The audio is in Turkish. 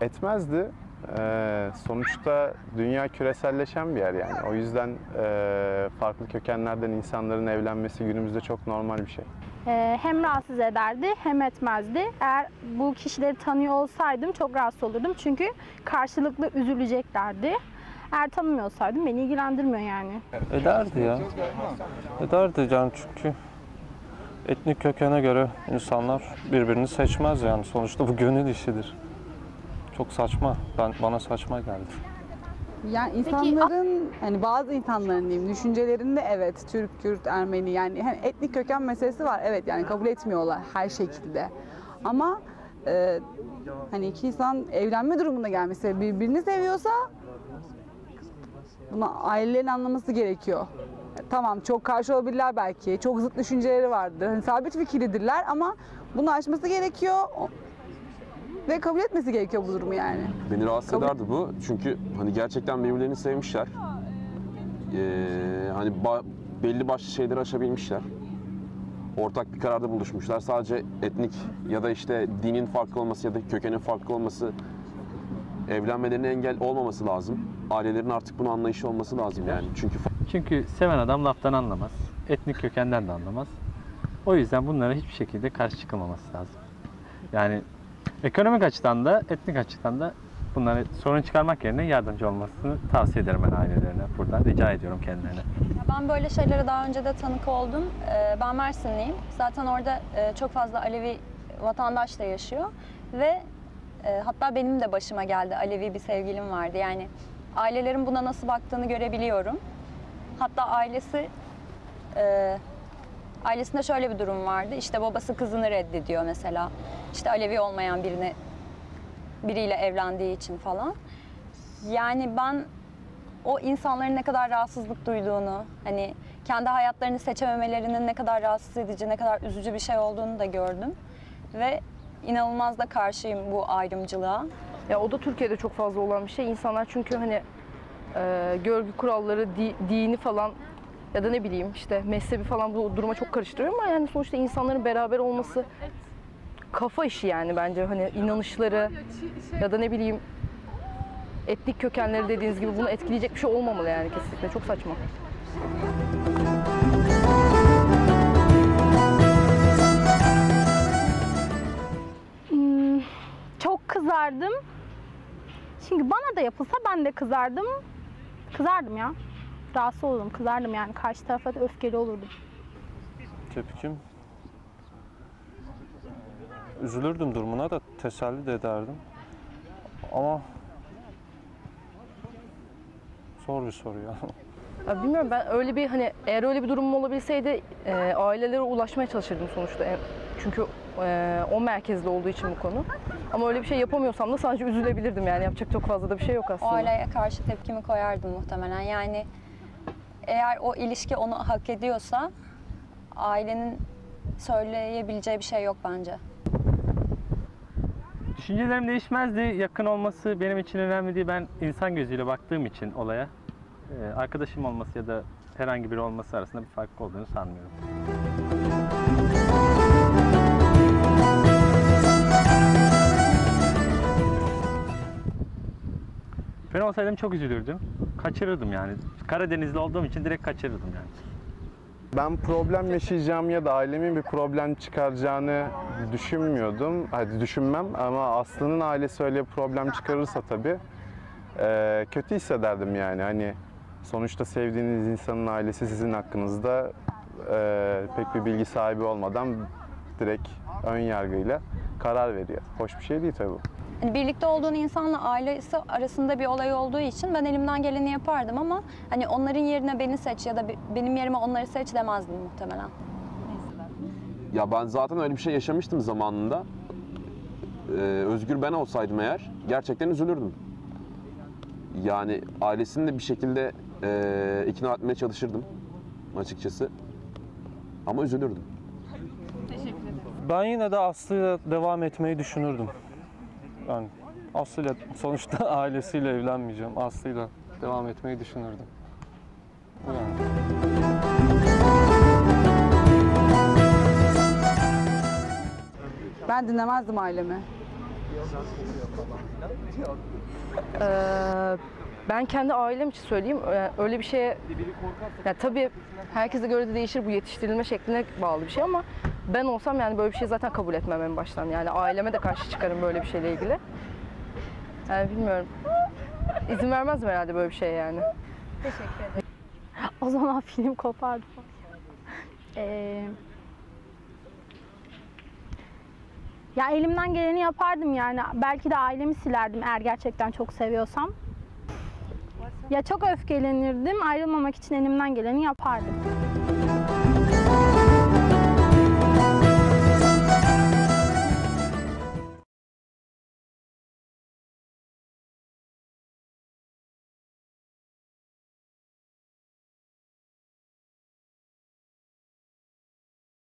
Etmezdi. Ee, sonuçta dünya küreselleşen bir yer yani. O yüzden e, farklı kökenlerden insanların evlenmesi günümüzde çok normal bir şey. Ee, hem rahatsız ederdi hem etmezdi. Eğer bu kişileri tanıyor olsaydım çok rahatsız olurdum. Çünkü karşılıklı üzüleceklerdi. Eğer tanımıyor olsaydım beni ilgilendirmiyor yani. Ederdi ya. Ederdi yani çünkü etnik kökene göre insanlar birbirini seçmez yani. Sonuçta bu gönül işidir. Çok saçma. Ben bana saçma geldi. Yani insanların hani bazı insanların diyeyim düşüncelerinde evet Türk, Kürt, Ermeni yani hani etnik köken meselesi var. Evet yani kabul etmiyorlar her şekilde. Ama e, hani iki insan evlenme durumuna gelmesi birbirini seviyorsa bunu ailelerin anlaması gerekiyor. Tamam çok karşı olabilirler belki. Çok zıt düşünceleri vardır. Hani sabit fikirlidirler ama bunu aşması gerekiyor. Ve kabul etmesi gerekiyor bu durumu yani. Beni rahatsız Kabul- ederdi bu. Çünkü hani gerçekten birbirlerini sevmişler. Ee, hani ba- belli başlı şeyleri aşabilmişler. Ortak bir kararda buluşmuşlar. Sadece etnik ya da işte dinin farklı olması ya da kökenin farklı olması evlenmelerine engel olmaması lazım. Ailelerin artık bunu anlayışı olması lazım yani. Çünkü Çünkü seven adam laftan anlamaz. Etnik kökenden de anlamaz. O yüzden bunlara hiçbir şekilde karşı çıkılmaması lazım. Yani ekonomik açıdan da etnik açıdan da bunlara sorun çıkarmak yerine yardımcı olmasını tavsiye ederim ben ailelerine. Buradan rica ediyorum kendilerine. Ben böyle şeylere daha önce de tanık oldum. Ee, Ben Mersinliyim. Zaten orada e, çok fazla Alevi vatandaş da yaşıyor. Ve e, hatta benim de başıma geldi. Alevi bir sevgilim vardı. Yani ailelerin buna nasıl baktığını görebiliyorum. Hatta ailesi e, ailesinde şöyle bir durum vardı. İşte babası kızını reddediyor mesela. İşte Alevi olmayan birini biriyle evlendiği için falan. Yani ben o insanların ne kadar rahatsızlık duyduğunu, hani kendi hayatlarını seçememelerinin ne kadar rahatsız edici, ne kadar üzücü bir şey olduğunu da gördüm. Ve inanılmaz da karşıyım bu ayrımcılığa. Ya o da Türkiye'de çok fazla olan bir şey. İnsanlar çünkü hani e, görgü kuralları, di- dini falan ya da ne bileyim işte mezhebi falan bu duruma çok karıştırıyor ama yani sonuçta insanların beraber olması kafa işi yani bence hani inanışları ya da ne bileyim etnik kökenleri dediğiniz gibi bunu etkileyecek bir şey olmamalı yani kesinlikle çok saçma. Hmm, çok kızardım. Çünkü bana da yapılsa ben de kızardım. Kızardım ya. Rahatsız olurdum, kızardım yani. Karşı tarafa da öfkeli olurdum. Tepkim üzülürdüm durumuna da teselli de ederdim. Ama zor bir soru ya. Ya bilmiyorum ben öyle bir hani eğer öyle bir durumum olabilseydi e, ailelere ulaşmaya çalışırdım sonuçta. E, çünkü e, o merkezde olduğu için bu konu. Ama öyle bir şey yapamıyorsam da sadece üzülebilirdim yani yapacak çok fazla da bir şey yok O aslında. aileye karşı tepkimi koyardım muhtemelen. Yani eğer o ilişki onu hak ediyorsa ailenin söyleyebileceği bir şey yok bence. Düşüncelerim değişmezdi. Yakın olması benim için önemli değil. Ben insan gözüyle baktığım için olaya e, arkadaşım olması ya da herhangi biri olması arasında bir fark olduğunu sanmıyorum. Ben olsaydım çok üzülürdüm. Kaçırırdım yani. Karadenizli olduğum için direkt kaçırırdım yani. Ben problem yaşayacağım ya da ailemin bir problem çıkaracağını düşünmüyordum. Hadi düşünmem ama Aslı'nın ailesi öyle bir problem çıkarırsa tabii eee, kötü hissederdim yani. Hani sonuçta sevdiğiniz insanın ailesi sizin hakkınızda eee, pek bir bilgi sahibi olmadan direkt ön yargıyla karar veriyor. Hoş bir şey değil tabii bu. Hani birlikte olduğun insanla ailesi arasında bir olay olduğu için ben elimden geleni yapardım ama hani onların yerine beni seç ya da be- benim yerime onları seç demezdim muhtemelen. Ya ben zaten öyle bir şey yaşamıştım zamanında. Ee, özgür ben olsaydım eğer gerçekten üzülürdüm. Yani ailesini de bir şekilde eee, ikna etmeye çalışırdım açıkçası. Ama üzülürdüm. Ben yine de Aslı'yla devam etmeyi düşünürdüm. Yani Aslı'yla sonuçta ailesiyle evlenmeyeceğim. Aslı'yla devam etmeyi düşünürdüm. Bu yani. Ben dinlemezdim ailemi. Ee, ben kendi ailem için söyleyeyim. Ee, Öyle bir şeye ya tabii herkese göre de değişir bu yetiştirilme şekline bağlı bir şey ama ben olsam yani böyle bir şey zaten kabul etmem en baştan. Yani aileme de karşı çıkarım böyle bir şeyle ilgili. Yani bilmiyorum. İzin vermezdim herhalde böyle bir şeye yani. O zaman film kopardı. Ee, ya elimden geleni yapardım yani. Belki de ailemi silerdim eğer gerçekten çok seviyorsam. Ya çok öfkelenirdim. Ayrılmamak için elimden geleni yapardım.